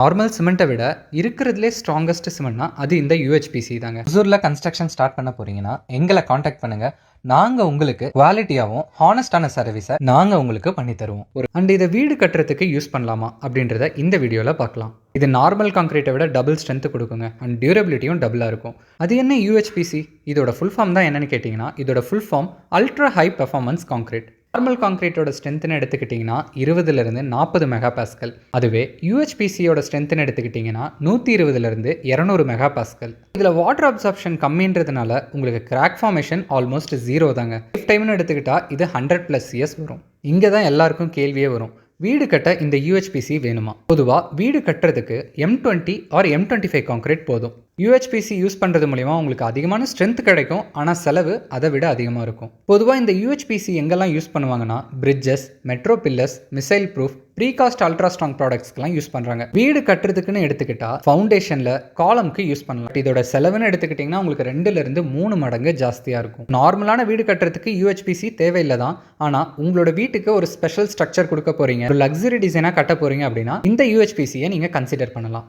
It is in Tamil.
நார்மல் சிமெண்ட்டை விட இருக்கிறதுலே ஸ்ட்ராங்கஸ்ட் சிமெண்ட்னா அது இந்த யூஹெச்பிசி தாங்க. ஹுசூரில் கன்ஸ்ட்ரக்ஷன் ஸ்டார்ட் பண்ண போறீங்கன்னா எங்களை காண்டாக்ட் பண்ணுங்க. நாங்கள் உங்களுக்கு குவாலிட்டியாகவும் ஹானஸ்டான சர்வீஸை நாங்கள் உங்களுக்கு பண்ணி தருவோம். ஒரு அண்ட் இதை வீடு கட்டுறதுக்கு யூஸ் பண்ணலாமா? அப்படின்றத இந்த வீடியோவில் பார்க்கலாம். இது நார்மல் கான்க்ரீட்டை விட டபுள் ஸ்ட்ரென்த் கொடுக்குங்க. அண்ட் டியூரபிலிட்டியும் டபுளாக இருக்கும். அது என்ன யூஹெச்பிசி இதோட ஃபுல் ஃபார்ம் தான் என்னன்னு கேட்டிங்கன்னா இதோட full form ultra high performance concrete normal காங்கிரீட்டோட ஸ்ட்ரென்த்னு எடுத்துக்கிட்டிங்கன்னா இருபதுலேருந்து நாற்பது மெகா பாஸ்கல் அதுவே யூஹெச்பிசியோட ஸ்ட்ரென்த்னு எடுத்துக்கிட்டிங்கன்னா நூற்றி இருபதுலேருந்து இரநூறு மெகா பாஸ்கல் இதில் வாட்டர் அப்சார்ப்ஷன் கம்மின்றதுனால உங்களுக்கு கிராக் ஃபார்மேஷன் ஆல்மோஸ்ட் ஜீரோ தாங்க. லைஃப் டைம்னு எடுத்துக்கிட்டால் இது ஹண்ட்ரட் ப்ளஸ் இயர்ஸ் வரும். இங்கே தான் எல்லாருக்கும் கேள்வியே வரும். வீடு கட்ட இந்த யூஹெச்பிசி வேணுமா? பொதுவாக வீடு கட்டுறதுக்கு M twenty R M twenty five concrete போதும். யூஹெச்பிசி யூஸ் பண்ணுறது மூலிமா உங்களுக்கு அதிகமான ஸ்ட்ரென்த் கிடைக்கும். ஆனால் செலவு அதை விட அதிகமாக இருக்கும். பொதுவாக இந்த யூஹெச்பிசி எங்கெல்லாம் யூஸ் பண்ணுவாங்கன்னா bridges metro pillars missile proof precast ultra strong ப்ராடக்ட்ஸ்க்கெலாம் use பண்ணுறாங்க வீடு கட்டுறதுக்குன்னு எடுத்துக்கிட்டால் ஃபவுண்டேஷனில் காலம்க்கு யூஸ் பண்ணலாம். இதோட செலவுன்னு எடுத்துக்கிட்டிங்கன்னா உங்களுக்கு ரெண்டுலேருந்து மூணு மடங்கு ஜாஸ்தியாக இருக்கும். நார்மலான வீடு கட்டுறதுக்கு யூஹெச்பிசி தேவையில்லை தான் ஆனால் உங்களோட வீட்டுக்கு ஒரு ஸ்பெஷல் ஸ்ட்ரக்சர் கொடுக்க போறீங்க. ஒரு லக்ஸரி டிசைனாக கட்ட போகிறீங்க அப்படின்னா இந்த யூஹெச்பிசியை நீங்கள் கன்சிடர் பண்ணலாம்.